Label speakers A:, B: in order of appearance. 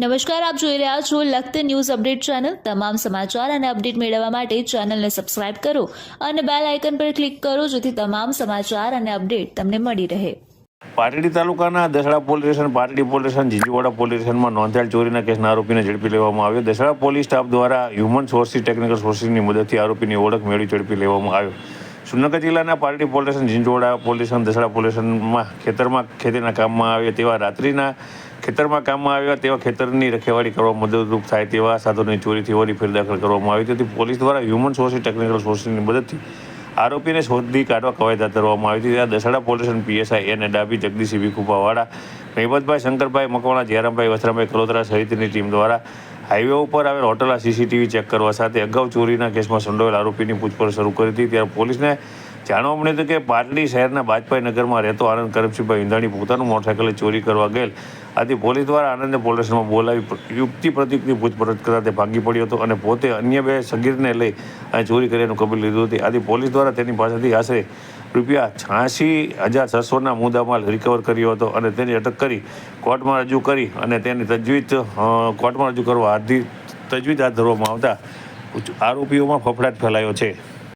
A: નમસ્કાર, આપ જોઈ રહ્યા છો લખત ન્યૂઝ અપડેટ ચેનલ. તમામ સમાચાર અને અપડેટ મેળવવા માટે ચેનલને સબસ્ક્રાઇબ કરો અને બેલ આઇકન પર ક્લિક કરો જેથી તમામ સમાચાર અને અપડેટ તમને મળી રહે.
B: પાટડી તાલુકાના Dasada police station, Patdi police station, Jijivada police સ્ટેશનમાં નોંધાયેલ ચોરીના કેસના આરોપીને ઝડપી લેવામાં આવ્યો. દસડા પોલીસ સ્ટાફ દ્વારા હ્યુમન સોર્સિસ ટેકનિકલ સોર્સિસની મદદથી આરોપીની ઓળખ મેળવી ઝડપી લેવામાં આવ્યો. સુરનગર જિલ્લાના party police station Jinjoda police station, Dasada police સ્ટેશનમાં ખેતરમાં ખેતીના કામમાં આવે તેવા રાત્રિના ખેતરમાં કામમાં આવ્યા તેવા ખેતરની રખેવાળી કરવા મદદરૂપ થાય તેવા સાધનોની ચોરીથી હોવાની ફેર દાખલ કરવામાં આવી હતી. પોલીસ દ્વારા હ્યુમન સોર્સિસ ટેકનિકલ સોર્સિસની મદદથી આરોપીને શોધી કાઢવા કવાયત હાથ ધરવામાં આવી હતી. ત્યાં દસડા પોલીસ પીએસઆઈ એન ડાબી જગદીશી વિખુપાવાળા મહેમદભાઈ શંકરભાઈ મકવાણા, જયરામભાઈ વસરામભાઈ કલોતરા સહિતની ટીમ દ્વારા હાઈવે ઉપર આવેલ હોટલ સીસીટીવી ચેક કરવા સાથે અગાઉ ચોરીના કેસમાં સંડોવાયેલ આરોપીની પૂછપરછ શરૂ કરી હતી. ત્યારે પોલીસને જાણવા મળ્યું હતું કે પાટડી શહેરના બાજપાઈ નગરમાં રહેતો આનંદ કરમસિંહભાઈ ઈંધાણી પોતાનું મોટરસાઇકલે ચોરી કરવા ગયેલ. આથી પોલીસ દ્વારા આનંદને પોલીસ સ્ટેશનમાં બોલાવી યુક્તિ પ્રતિકની પૂછપરછ કરતા તે ભાગી પડ્યો હતો અને પોતે અન્ય બે સગીરને લઈ અને ચોરી કર્યાનું કબૂલ લીધું હતી. આથી પોલીસ દ્વારા તેની પાસેથી આશરે રૂપિયા છ્યાસી હજાર છસોના મુદ્દામાલ રિકવર કર્યો હતો અને તેની અટક કરી કોર્ટમાં રજૂ કરી અને તેની તજવીજ કોર્ટમાં રજૂ કરવા હાથ તજવીજ હાથ ધરવામાં આવતા આરોપીઓમાં ફફડાટ ફેલાયો છે.